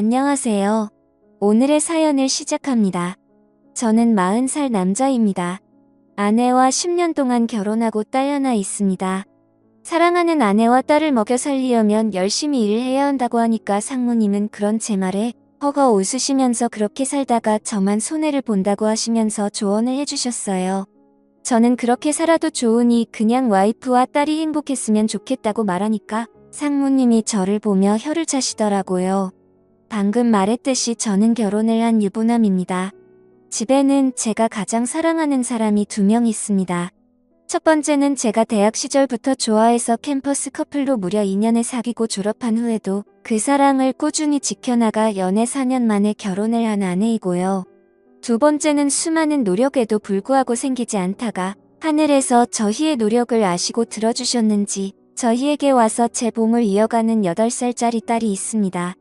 안녕하세요. 오늘의 사연을 시작합니다. 저는 40살 남자입니다. 아내와 10년 동안 결혼하고 딸 하나 있습니다. 사랑하는 아내와 딸을 먹여 살리려면 열심히 일을 해야 한다고 하니까 상무님은 그런 제 말에 허거 웃으시면서 그렇게 살다가 저만 손해를 본다고 하시면서 조언을 해주셨어요. 저는 그렇게 살아도 좋으니 그냥 와이프와 딸이 행복했으면 좋겠다고 말하니까 상무님이 저를 보며 혀를 차시더라고요. 방금 말했듯이 저는 결혼을 한 유부남입니다. 집에는 제가 가장 사랑하는 사람이 두 명 있습니다. 첫 번째는 제가 대학 시절부터 좋아해서 캠퍼스 커플로 무려 2년을 사귀고 졸업한 후에도 그 사랑을 꾸준히 지켜나가 연애 4년 만에 결혼을 한 아내이고요. 두 번째는 수많은 노력에도 불구하고 생기지 않다가 하늘에서 저희의 노력을 아시고 들어주셨는지 저희에게 와서 제 봄을 이어가는 8살짜리 딸이 있습니다.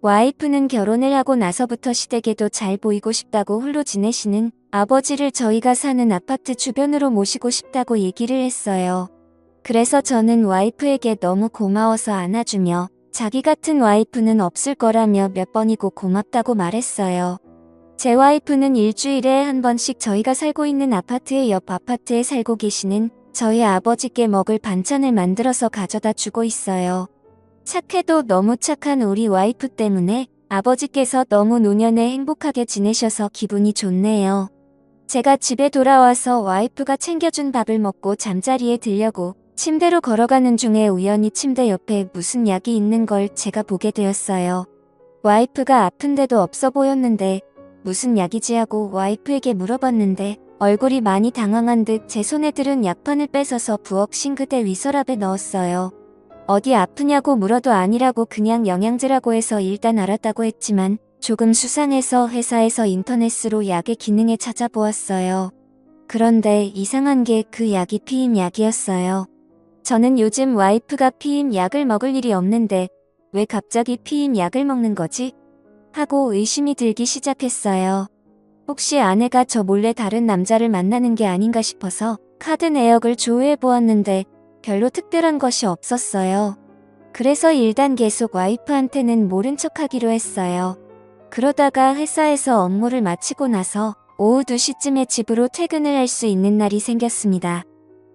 와이프는 결혼을 하고 나서부터 시댁에도 잘 보이고 싶다고 홀로 지내시는 아버지를 저희가 사는 아파트 주변으로 모시고 싶다고 얘기를 했어요. 그래서 저는 와이프에게 너무 고마워서 안아주며 자기 같은 와이프는 없을 거라며 몇 번이고 고맙다고 말했어요. 제 와이프는 일주일에 한 번씩 저희가 살고 있는 아파트의 옆 아파트에 살고 계시는 저희 아버지께 먹을 반찬을 만들어서 가져다 주고 있어요. 착해도 너무 착한 우리 와이프 때문에 아버지께서 너무 노년에 행복하게 지내셔서 기분이 좋네요. 제가 집에 돌아와서 와이프가 챙겨준 밥을 먹고 잠자리에 들려고 침대로 걸어가는 중에 우연히 침대 옆에 무슨 약이 있는 걸 제가 보게 되었어요. 와이프가 아픈데도 없어 보였는데 무슨 약이지 하고 와이프에게 물어봤는데 얼굴이 많이 당황한 듯 제 손에 들은 약판을 뺏어서 부엌 싱크대 위서랍에 넣었어요. 어디 아프냐고 물어도 아니라고 그냥 영양제라고 해서 일단 알았다고 했지만 조금 수상해서 회사에서 인터넷으로 약의 기능에 찾아보았어요. 그런데 이상한 게 그 약이 피임 약이었어요. 저는 요즘 와이프가 피임 약을 먹을 일이 없는데 왜 갑자기 피임 약을 먹는 거지? 하고 의심이 들기 시작했어요. 혹시 아내가 저 몰래 다른 남자를 만나는 게 아닌가 싶어서 카드 내역을 조회해 보았는데 별로 특별한 것이 없었어요. 그래서 일단 계속 와이프한테는 모른 척 하기로 했어요. 그러다가 회사에서 업무를 마치고 나서 오후 2시쯤에 집으로 퇴근을 할 수 있는 날이 생겼습니다.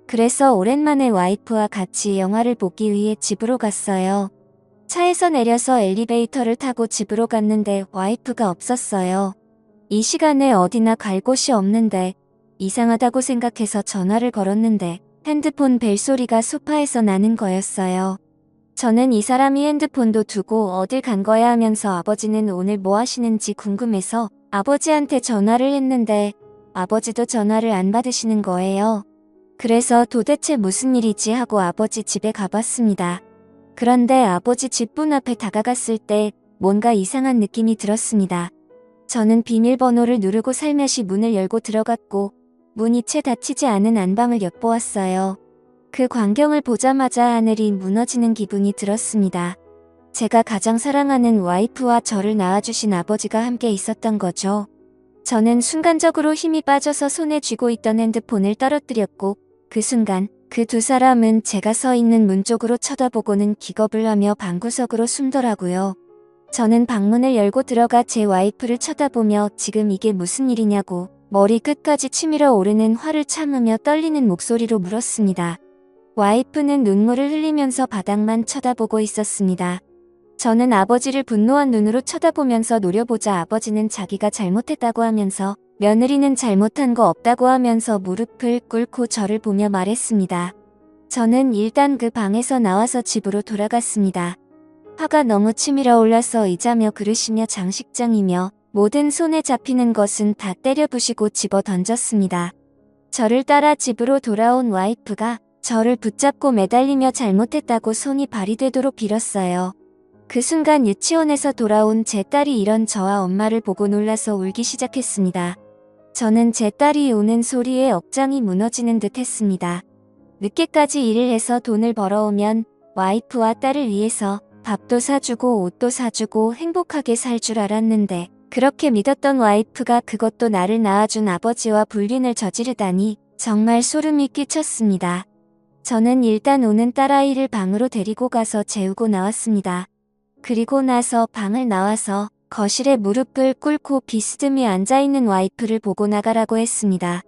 그래서 오랜만에 와이프와 같이 영화를 보기 위해 집으로 갔어요. 차에서 내려서 엘리베이터를 타고 집으로 갔는데 와이프가 없었어요. 이 시간에 어디나 갈 곳이 없는데 이상하다고 생각해서 전화를 걸었는데 핸드폰 벨소리가 소파에서 나는 거였어요. 저는 이 사람이 핸드폰도 두고 어딜 간 거야 하면서 아버지는 오늘 뭐 하시는지 궁금해서 아버지한테 전화를 했는데 아버지도 전화를 안 받으시는 거예요. 그래서 도대체 무슨 일이지 하고 아버지 집에 가봤습니다. 그런데 아버지 집 문 앞에 다가갔을 때 뭔가 이상한 느낌이 들었습니다. 저는 비밀번호를 누르고 살며시 문을 열고 들어갔고 문이 채 닫히지 않은 안방을 엿보았어요. 그 광경을 보자마자 하늘이 무너지는 기분이 들었습니다. 제가 가장 사랑하는 와이프와 저를 낳아주신 아버지가 함께 있었던 거죠. 저는 순간적으로 힘이 빠져서 손에 쥐고 있던 핸드폰을 떨어뜨렸고 그 순간 그 두 사람은 제가 서 있는 문 쪽으로 쳐다보고는 기겁을 하며 방구석으로 숨더라고요. 저는 방문을 열고 들어가 제 와이프를 쳐다보며 지금 이게 무슨 일이냐고 머리 끝까지 치밀어 오르는 화를 참으며 떨리는 목소리로 물었습니다. 와이프는 눈물을 흘리면서 바닥만 쳐다보고 있었습니다. 저는 아버지를 분노한 눈으로 쳐다보면서 노려보자 아버지는 자기가 잘못했다고 하면서 며느리는 잘못한 거 없다고 하면서 무릎을 꿇고 저를 보며 말했습니다. 저는 일단 그 방에서 나와서 집으로 돌아갔습니다. 화가 너무 치밀어 올라서 의자며 그릇이며 장식장이며 모든 손에 잡히는 것은 다 때려 부시고 집어 던졌습니다. 저를 따라 집으로 돌아온 와이프가 저를 붙잡고 매달리며 잘못했다고 손이 발이 되도록 빌었어요. 그 순간 유치원에서 돌아온 제 딸이 이런 저와 엄마를 보고 놀라서 울기 시작했습니다. 저는 제 딸이 우는 소리에 억장이 무너지는 듯 했습니다. 늦게까지 일을 해서 돈을 벌어오면 와이프와 딸을 위해서 밥도 사주고 옷도 사주고 행복하게 살 줄 알았는데 그렇게 믿었던 와이프가 그것도 나를 낳아준 아버지와 불륜을 저지르다니 정말 소름이 끼쳤습니다. 저는 일단 오는 딸아이를 방으로 데리고 가서 재우고 나왔습니다. 그리고 나서 방을 나와서 거실에 무릎을 꿇고 비스듬히 앉아있는 와이프를 보고 나가라고 했습니다.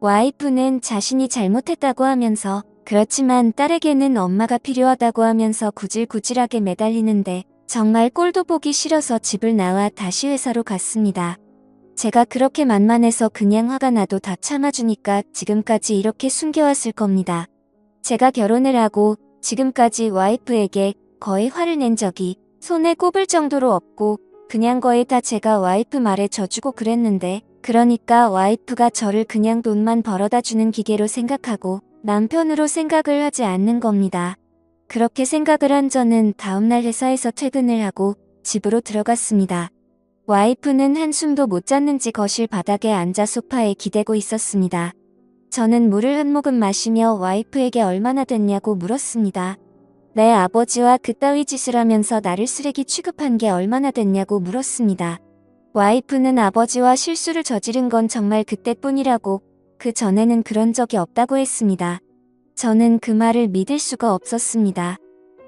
와이프는 자신이 잘못했다고 하면서 그렇지만 딸에게는 엄마가 필요하다고 하면서 구질구질하게 매달리는데 정말 꼴도 보기 싫어서 집을 나와 다시 회사로 갔습니다. 제가 그렇게 만만해서 그냥 화가 나도 다 참아주니까 지금까지 이렇게 숨겨왔을 겁니다. 제가 결혼을 하고 지금까지 와이프에게 거의 화를 낸 적이 손에 꼽을 정도로 없고 그냥 거의 다 제가 와이프 말에 져주고 그랬는데 그러니까 와이프가 저를 그냥 돈만 벌어다 주는 기계로 생각하고 남편으로 생각을 하지 않는 겁니다. 그렇게 생각을 한 저는 다음날 회사에서 퇴근을 하고 집으로 들어갔습니다. 와이프는 한숨도 못 잤는지 거실 바닥에 앉아 소파에 기대고 있었습니다. 저는 물을 한 모금 마시며 와이프에게 얼마나 됐냐고 물었습니다. 내 아버지와 그따위 짓을 하면서 나를 쓰레기 취급한 게 얼마나 됐냐고 물었습니다. 와이프는 아버지와 실수를 저지른 건 정말 그때뿐이라고 그 전에는 그런 적이 없다고 했습니다. 저는 그 말을 믿을 수가 없었습니다.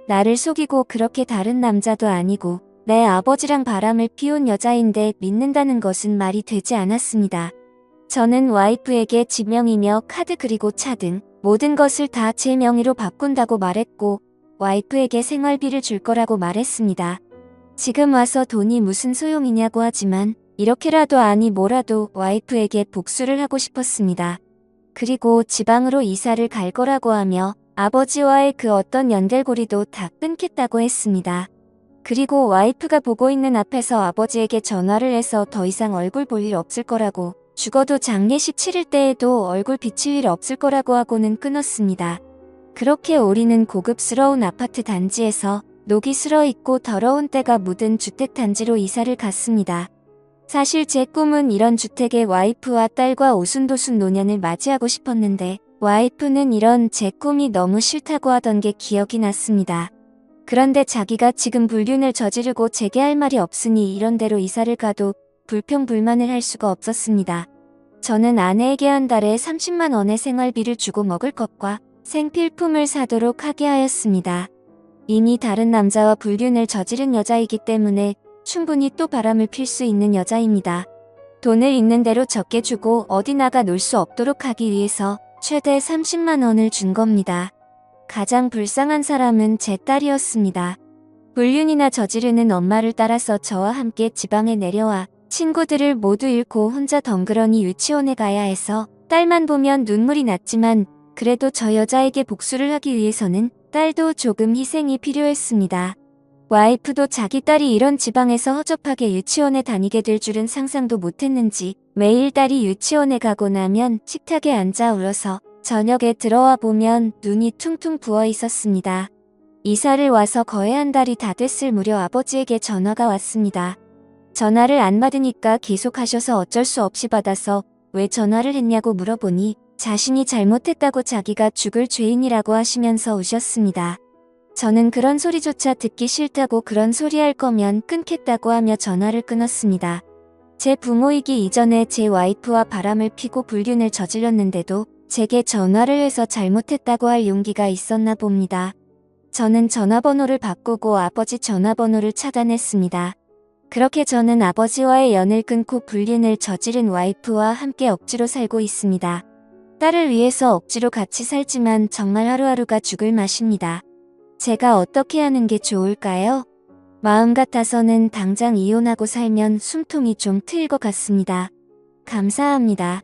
나를 속이고 그렇게 다른 남자도 아니고 내 아버지랑 바람을 피운 여자인데 믿는다는 것은 말이 되지 않았습니다. 저는 와이프에게 지명이며 카드 그리고 차 등 모든 것을 다 제 명의로 바꾼다고 말했고 와이프에게 생활비를 줄 거라고 말했습니다. 지금 와서 돈이 무슨 소용이냐고 하지만 이렇게라도 아니 뭐라도 와이프에게 복수를 하고 싶었습니다. 그리고 지방으로 이사를 갈 거라고 하며 아버지와의 그 어떤 연결고리도 다 끊겠다고 했습니다. 그리고 와이프가 보고 있는 앞에서 아버지에게 전화를 해서 더 이상 얼굴 볼 일 없을 거라고 죽어도 장례식 치를 때에도 얼굴 비칠 일 없을 거라고 하고는 끊었습니다. 그렇게 우리는 고급스러운 아파트 단지에서 녹이 슬어 있고 더러운 때가 묻은 주택 단지로 이사를 갔습니다. 사실 제 꿈은 이런 주택에 와이프와 딸과 오순도순 노년을 맞이하고 싶었는데 와이프는 이런 제 꿈이 너무 싫다고 하던 게 기억이 났습니다. 그런데 자기가 지금 불륜을 저지르고 제게 할 말이 없으니 이런 대로 이사를 가도 불평불만을 할 수가 없었습니다. 저는 아내에게 한 달에 30만 원의 생활비를 주고 먹을 것과 생필품을 사도록 하게 하였습니다. 이미 다른 남자와 불륜을 저지른 여자이기 때문에 충분히 또 바람을 필 수 있는 여자입니다. 돈을 있는 대로 적게 주고 어디 나가 놀 수 없도록 하기 위해서 최대 30만 원을 준 겁니다. 가장 불쌍한 사람은 제 딸이었습니다. 불륜이나 저지르는 엄마를 따라서 저와 함께 지방에 내려와 친구들을 모두 잃고 혼자 덩그러니 유치원에 가야 해서 딸만 보면 눈물이 났지만 그래도 저 여자에게 복수를 하기 위해서는 딸도 조금 희생이 필요했습니다. 와이프도 자기 딸이 이런 지방에서 허접하게 유치원에 다니게 될 줄은 상상도 못했는지 매일 딸이 유치원에 가고 나면 식탁에 앉아 울어서 저녁에 들어와 보면 눈이 퉁퉁 부어 있었습니다. 이사를 와서 거의 한 달이 다 됐을 무렵 아버지에게 전화가 왔습니다. 전화를 안 받으니까 계속 하셔서 어쩔 수 없이 받아서 왜 전화를 했냐고 물어보니 자신이 잘못했다고 자기가 죽을 죄인이라고 하시면서 우셨습니다. 저는 그런 소리조차 듣기 싫다고 그런 소리 할 거면 끊겠다고 하며 전화를 끊었습니다. 제 부모이기 이전에 제 와이프와 바람을 피고 불륜을 저질렀는데도 제게 전화를 해서 잘못했다고 할 용기가 있었나 봅니다. 저는 전화번호를 바꾸고 아버지 전화번호를 차단했습니다. 그렇게 저는 아버지와의 연을 끊고 불륜을 저지른 와이프와 함께 억지로 살고 있습니다. 딸을 위해서 억지로 같이 살지만 정말 하루하루가 죽을 맛입니다. 제가 어떻게 하는 게 좋을까요? 마음 같아서는 당장 이혼하고 살면 숨통이 좀 트일 것 같습니다. 감사합니다.